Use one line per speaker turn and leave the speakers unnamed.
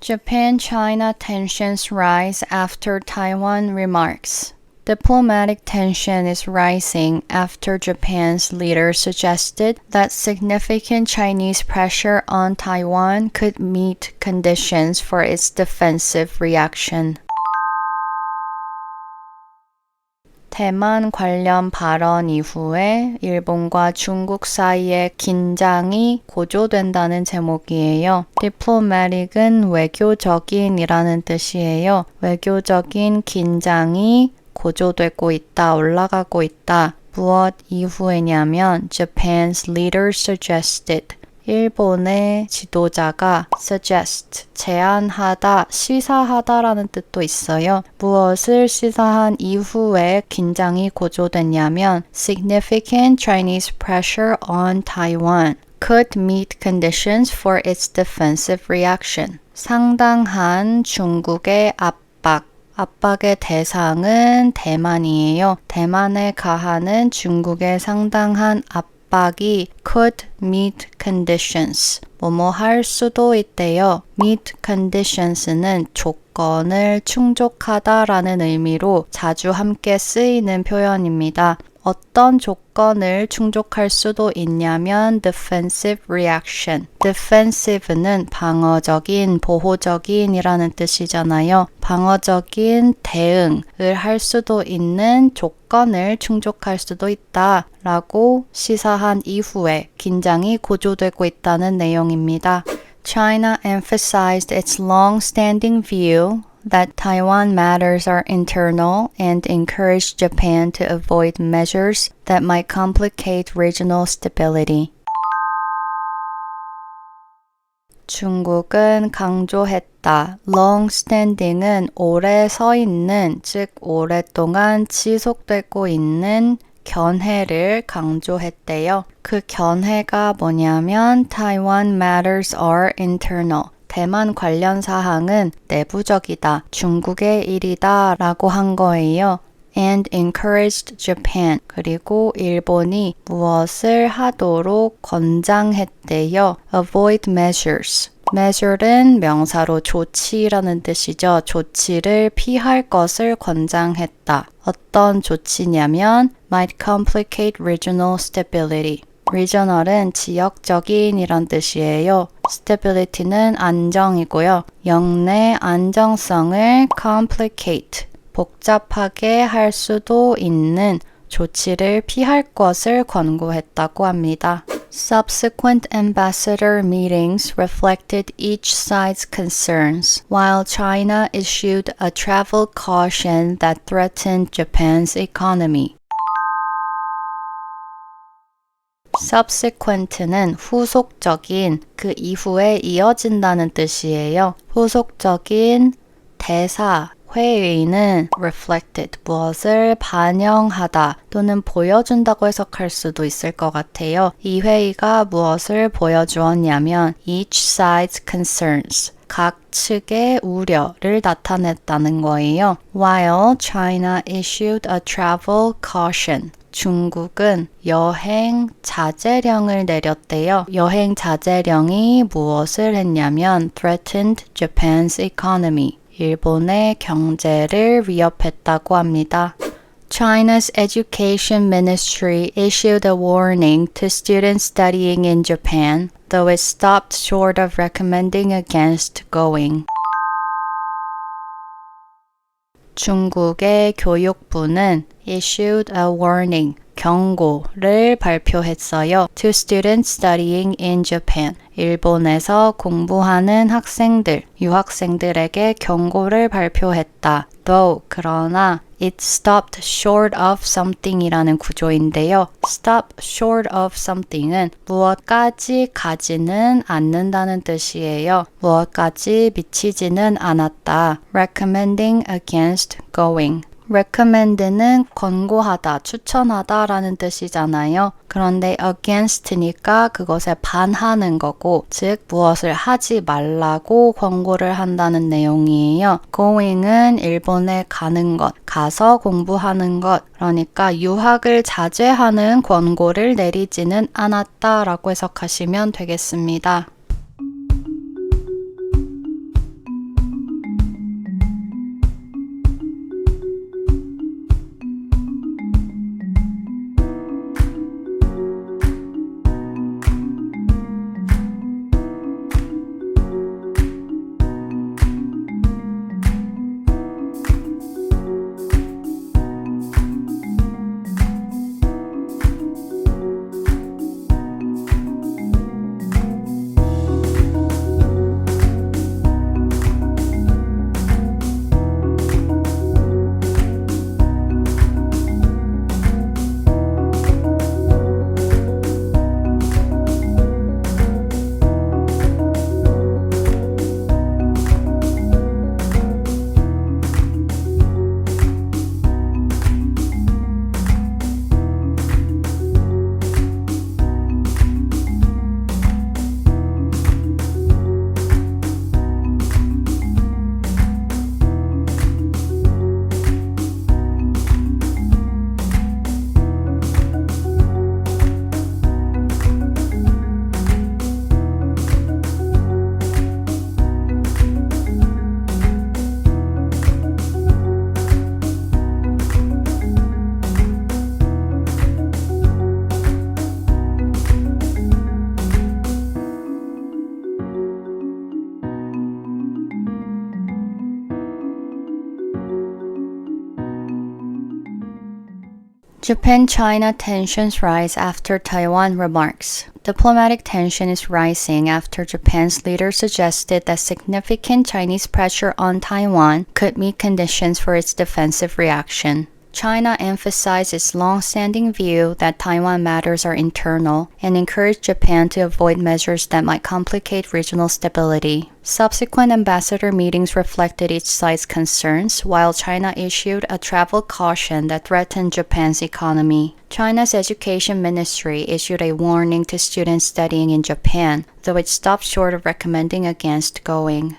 Japan China tensions rise after Taiwan remarks. Diplomatic tension is rising after Japan's leader suggested that significant Chinese pressure on Taiwan could meet conditions for its defensive reaction. 대만 관련 발언 이후에 일본과 중국 사이의 긴장이 고조된다는 제목이에요. diplomatic은 외교적인이라는 뜻이에요. 외교적인 긴장이 고조되고 있다, 올라가고 있다. 무엇 이후에냐면 Japan's leader suggested 일본의 지도자가 suggest, 제안하다, 시사하다라는 뜻도 있어요. 무엇을 시사한 이후에 긴장이 고조됐냐면 significant Chinese pressure on Taiwan could meet conditions for its defensive reaction. 상당한 중국의 압박, 압박의 대상은 대만이에요. 대만에 가하는 중국의 상당한 압박 압박이 could meet conditions. 뭐뭐 할 수도 있대요. meet conditions는 조건을 충족하다라는 의미로 자주 함께 쓰이는 표현입니다. 어떤 조건을 충족할 수도 있냐면 defensive reaction. defensive는 방어적인, 보호적인이라는 뜻이잖아요. 방어적인 대응을 할 수도 있는 조건을 충족할 수도 있다 라고 시사한 이후에 긴장이 고조되고 있다는 내용입니다. China emphasized its long-standing view that Taiwan matters are internal and encouraged Japan to avoid measures that might complicate regional stability. 중국은 강조했다. long-standing은 오래 서 있는, 즉 오랫동안 지속되고 있는 견해를 강조했대요. 그 견해가 뭐냐면 Taiwan matters are internal. 대만 관련 사항은 내부적이다. 중국의 일이다. 라고 한 거예요. and encouraged Japan. 그리고 일본이 무엇을 하도록 권장했대요. avoid measures. measure는 명사로 조치라는 뜻이죠. 조치를 피할 것을 권장했다. 어떤 조치냐면 might complicate regional stability. Regional은 지역적인 이란 뜻이에요. stability는 안정이고요. 영내 안정성을 complicate, 복잡하게 할 수도 있는 조치를 피할 것을 권고했다고 합니다. Subsequent ambassador meetings reflected each side's concerns, while China issued a travel caution that threatened Japan's economy. Subsequent는 후속적인 그 이후에 이어진다는 뜻이에요. 후속적인 대사 회의는 reflected 무엇을 반영하다 또는 보여준다고 해석할 수도 있을 것 같아요. 이 회의가 무엇을 보여주었냐면 each side's concerns 각 측의 우려를 나타냈다는 거예요. While China issued a travel caution 중국은 여행 자제령을 내렸대요. 여행 자제령이 무엇을 했냐면 threatened Japan's economy. 일본의 경제를 위협했다고 합니다. China's education ministry issued a warning to students studying in Japan, though it stopped short of recommending against going. 중국의 교육부는 issued a warning, 경고를 발표했어요. To students studying in Japan. 일본에서 공부하는 학생들, 유학생들에게 경고를 발표했다. Though, 그러나 it stopped short of something이라는 구조인데요. stop short of something은 무엇까지 가지는 않는다는 뜻이에요. 무엇까지 미치지는 않았다. recommending against going. Recommend는 권고하다, 추천하다 라는 뜻이잖아요. 그런데 against니까 그것에 반하는 거고, 즉 무엇을 하지 말라고 권고를 한다는 내용이에요. going은 일본에 가는 것, 가서 공부하는 것, 그러니까 유학을 자제하는 권고를 내리지는 않았다 라고 해석하시면 되겠습니다. Japan China tensions rise after Taiwan remarks. Diplomatic tension is rising after Japan's leader suggested that significant Chinese pressure on Taiwan could meet conditions for its defensive reaction. China emphasized its long-standing view that Taiwan matters are internal and encouraged Japan to avoid measures that might complicate regional stability. Subsequent ambassador meetings reflected each side's concerns, while China issued a travel caution that threatened Japan's economy. China's education ministry issued a warning to students studying in Japan, though it stopped short of recommending against going.